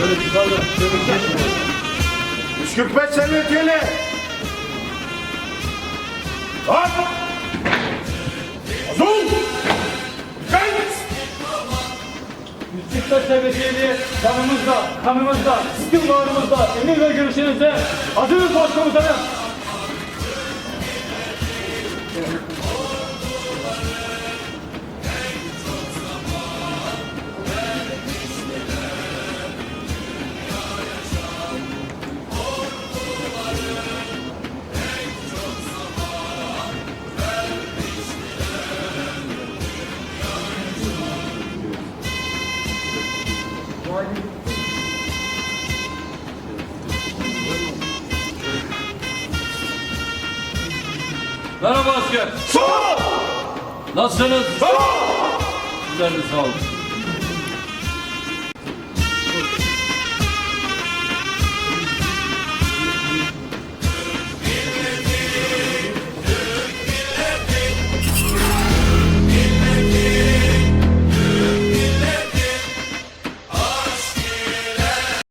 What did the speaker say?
Şöyle. Şöyle geçin. 145 seviyeli. At. Azul. Gel. 145 seviyeli yanımızda, kanımızda, istikbalımızda, emir ve görüşünüzde hazırız başkomutanım. Merhaba asker. Sağ. Nasılsınız? Sağ. Sizler de sağ olun.